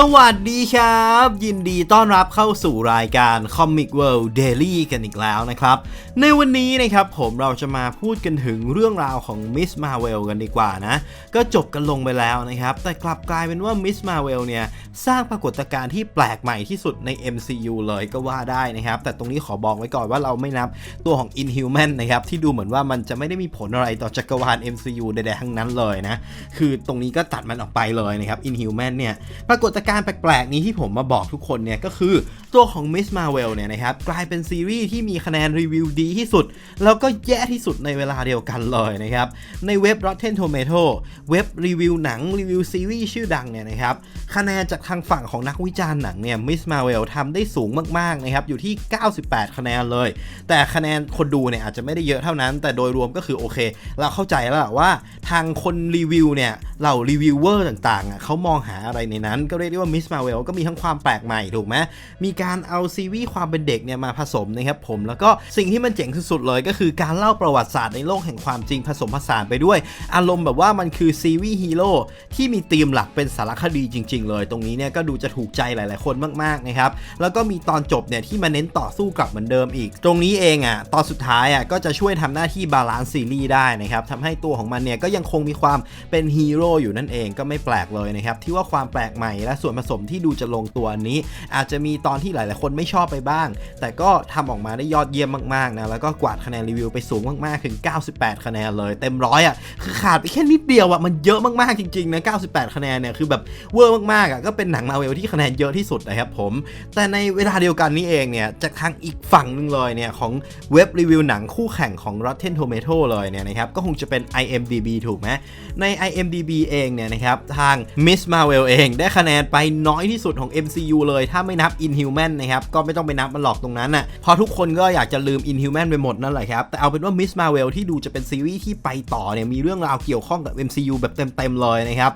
สวัสดีครับ ยินดีต้อนรับเข้าสู่รายการ Comic World Daily กันอีกแล้วนะครับ ในวันนี้นะครับผมเราจะมาพูดกันถึงเรื่องราวของ Miss Marvel กันดีกว่านะ ก็จบกันลงไปแล้วนะครับ แต่กลับกลายเป็นว่า Miss Marvel เนี่ย สร้างปรากฏการณ์ที่แปลกใหม่ที่สุดใน MCU เลยก็ว่าได้นะครับ แต่ตรงนี้ขอบอกไว้ก่อนว่าเราไม่นับตัวของ Inhuman นะครับที่ดูเหมือนว่ามันจะไม่ได้มีผลอะไรต่อจักรวาล MCU ใดๆทั้งนั้นเลยนะคือตรงนี้ก็ตัดมันออกไปเลยนะครับ Inhuman เนี่ยปรากฏการแปลกๆนี้ที่ผมมาบอกทุกคนเนี่ยก็คือตัวของ Miss Marvel เนี่ยนะครับกลายเป็นซีรีส์ที่มีคะแนนรีวิวดีที่สุด แล้วก็แย่ที่สุดในเวลาเดียวกันเลยนะครับในเว็บ Rotten Tomato เว็บรีวิวหนังรีวิวซีรีส์ชื่อดังเนี่ยนะครับคะแนนจากทางฝั่งของนักวิจารณ์หนังเนี่ย Miss Marvel ทำได้สูงมากๆนะครับอยู่ที่ 98 คะแนนเลย แต่คะแนนคนดูเนี่ยอาจจะไม่ได้เยอะเท่านั้น แต่โดยรวมก็คือโอเค เราเข้าใจแล้วว่าทางคนรีวิวเนี่ยเหล่ารีวิวเวอร์ต่างๆเขามองหาอะไรในนั้นก็เรียกได้ว่า Miss Marvel ก็มีทั้งความแปลกใหม่ถูกไหมมีการเอาซีรีส์ความเป็นเด็กเนี่ยมาผสมนะครับผมแล้วก็สิ่งที่มันเจ๋งสุดๆเลย ก็คือการเล่าประวัติศาสตร์ในโลกแห่งความจริงผสมผสานไปด้วย อารมณ์แบบว่ามันคือซีรีส์ฮีโร่ที่มีธีมหลักเป็นสารคดีจริง ๆ เลย ตรงนี้เนี่ยก็ดูจะถูกใจหลาย ๆ คนมากๆนะครับแล้วก็มีตอนจบเนี่ยที่มาเน้นต่อสู้กลับเหมือนเดิมอีก ตรงนี้เองอะตอนสุดท้ายอะก็จะช่วยทำหน้าที่บาลานซ์ซีรีส์ได้นะครับทำให้ตัวของมันเนี่ยก็ยังคงมีความเป็นฮีโร่อยู่นั่นเองก็ไม่แปลกเลยนะครับที่ว่าความแปลกใหม่และส่วนผสมที่ดูจะลงตัวนี้ อาจจะมีตอนที่หลาย ๆ คนไม่ชอบไปบ้าง แต่ก็ทำออกมาได้ยอดเยี่ยมมาก ๆ นะ แล้วก็กวาดคะแนนรีวิวไปสูงมาก ๆ ถึง 98 คะแนนเลย เต็มร้อยอะคือขาดไปแค่นิดเดียวอะมันเยอะมาก ๆ จริง ๆ นะ 98 คะแนนเนี่ยคือแบบเวอร์มาก ๆ อะก็เป็นหนังมาเวลที่คะแนนเยอะที่สุดนะครับผม แต่ในเวลาเดียวกันนี้เองเนี่ยจากทางอีกฝั่งหนึงเลยเนี่ยของเว็บรีวิวหนังคู่แข่งของ Rotten Tomato เลยเนี่ยนะครับก็คงจะเป็น IMDb ถูกไหมใน IMDb เองเนี่ยนะครับทาง Miss Marvel เองได้คะแนนไปน้อยที่สุดของ MCU เลย ถ้าไม่นับ Inhuman นะครับ ก็ไม่ต้องไปนับมันหลอกตรงนั้นน่ะเพราะทุกคนก็อยากจะลืม Inhuman ไปหมดนั่นแหละครับ แต่เอาเป็นว่า Miss Marvel ที่ดูจะเป็นซีรีส์ที่ไปต่อเนี่ยมีเรื่องราวเกี่ยวข้องกับ MCU แบบเต็มๆเลยนะครับ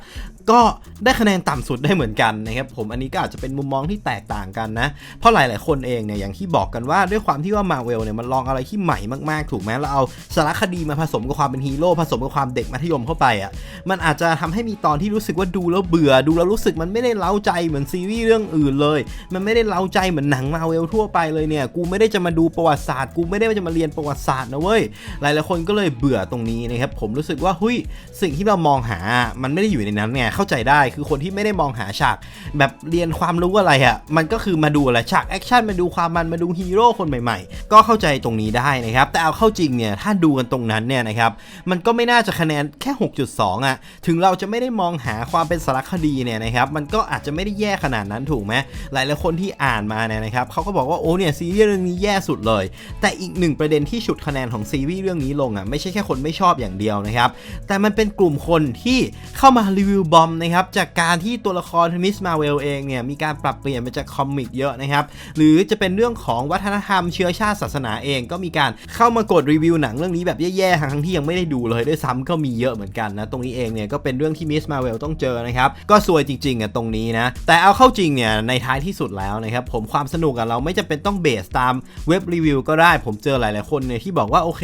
ก็ได้คะแนนต่ำสุดได้เหมือนกันนะครับผมอันนี้ก็อาจจะเป็นมุมมองที่แตกต่างกันนะ เพราะหลาย ๆ คนเองเนี่ยอย่างที่บอกกันว่าด้วยความที่ว่ามาเวลเนี่ยมันลองอะไรที่ใหม่มาก ๆ ถูกไหมเราเอาสารคดีมาผสมกับความเป็นฮีโร่ผสมกับความเด็กมัธยมเข้าไปอะมันอาจจะทำให้มีตอนที่รู้สึกว่าดูแล้วเบื่อ ดูแล้วรู้สึกมันไม่ได้เล้าใจเหมือนซีรีส์เรื่องอื่นเลย มันไม่ได้เล้าใจเหมือนหนังมาเวลทั่วไปเลยเนี่ยกูไม่ได้จะมาดูประวัติศาสตร์กูไม่ได้จะมาเรียนประวัติศาสตร์นะเว้ยหลาย ๆ คนก็เลยเบื่อตรงนี้นะครับผมรู้สึกว่าหุยสิ่งที่เรามองหามันไม่ได้อยู่ในนั้นไงเข้าใจได้ คือคนที่ไม่ได้มองหาฉาก แบบเรียนความรู้อะไรอะ่ะมันก็คือมาดูอะไรฉากแอคชั่นมาดูความมันมาดูฮีโร่คนใหม่ๆ ก็เข้าใจตรงนี้ได้นะครับ แต่เอาเข้าจริงเนี่ยถ้าดูกันตรงนั้นเนี่ยนะครับมันก็ไม่น่าจะคะแนนแค่ 6.2 อะ ถึงเราจะไม่ได้มองหาความเป็นสารคดีเนี่ยนะครับมันก็อาจจะไม่ได้แย่ขนาดนั้นถูกไหมหลายๆคนที่อ่านมาเนี่ยนะครับเขาก็บอกว่าโอ้เนี่ยซีรีส์เรื่องนี้แย่สุดเลย แต่อีกหนึ่งประเด็นที่ฉุดคะแนนของซีรีส์เรื่องนี้ลงอะไม่ใช่แค่คนไม่ชอบอย่างเดียวนะครับแต่มันเป็นกลุ่มคนที่เข้ามารีวิวบอมนะครับจากการที่ตัวละครมิสมาเวลเองเนี่ยมีการปรับเปลี่ยนมาจากคอมิกเยอะนะครับหรือจะเป็นเรื่องของวัฒนธรรมเชื้อชาติศาสนาเอง ก็มีการเข้ามากดรีวิวหนังเรื่องนี้แบบแย่ๆทั้งที่ยังไม่ได้ดูเลยด้วยซ้ำก็มีเยอะเหมือนกันนะตรงนี้เองเนี่ยก็เป็นเรื่องที่มิสมาเวลต้องเจอนะครับก็ซวยจริงๆอะตรงนี้นะแต่เอาเข้าจริงเนี่ยในท้ายที่สุดแล้วนะครับผมความสนุกอะเราไม่จำเป็นต้องเบสตามเว็บรีวิวก็ได้ผมเจอหลายๆคนเนี่ยที่บอกว่าโอเค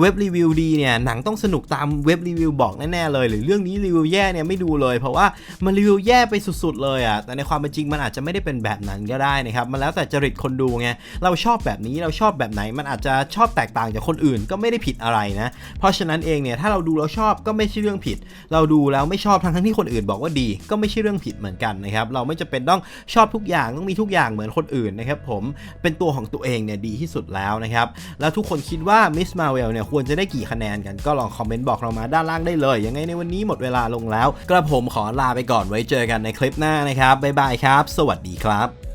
เว็บรีวิวดีเนี่ยหนังต้องสนุกตามเว็บรีวิวบอกแน่ๆเลย หรือเรื่องนี้รีวิวแย่เนี่ยไม่ดูเลย เพราะว่ามันรีวิวแย่ไปสุดๆเลยอะแต่ในความเป็นจริงมันอาจจะไม่ได้เป็นแบบนั้นก็ได้นะครับมันแล้วแต่จริตคนดูไงเราชอบแบบนี้เราชอบแบบไหน มันอาจจะชอบแตกต่างจากคนอื่นก็ไม่ได้ผิดอะไรนะเพราะฉะนั้นเองเนี่ยถ้าเราดูแล้วชอบก็ไม่ใช่เรื่องผิด เราดูแล้วไม่ชอบทั้งทั้งที่คนอื่นบอกว่าดี ก็ไม่ใช่เรื่องผิดเหมือนกันนะครับเราไม่จำเป็นต้องชอบทุกอย่างต้องมีทุกอย่างเหมือนคนอื่นนะครับผมเป็นตัวของตัวเองเนี่ยดีที่สุดแล้วนะครับแล้วทุกคนคิดว่า Miss Marvel เนี่ยควรจะได้กี่คะแนนกันก็ลองคอมเมนต์บอกเรามาด้านล่างได้เลย ยังไงในวันนี้หมดเวลาลงแล้ว กระผมขอลาไปก่อนไว้เจอกันในคลิปหน้านะครับบ๊ายบายครับ สวัสดีครับ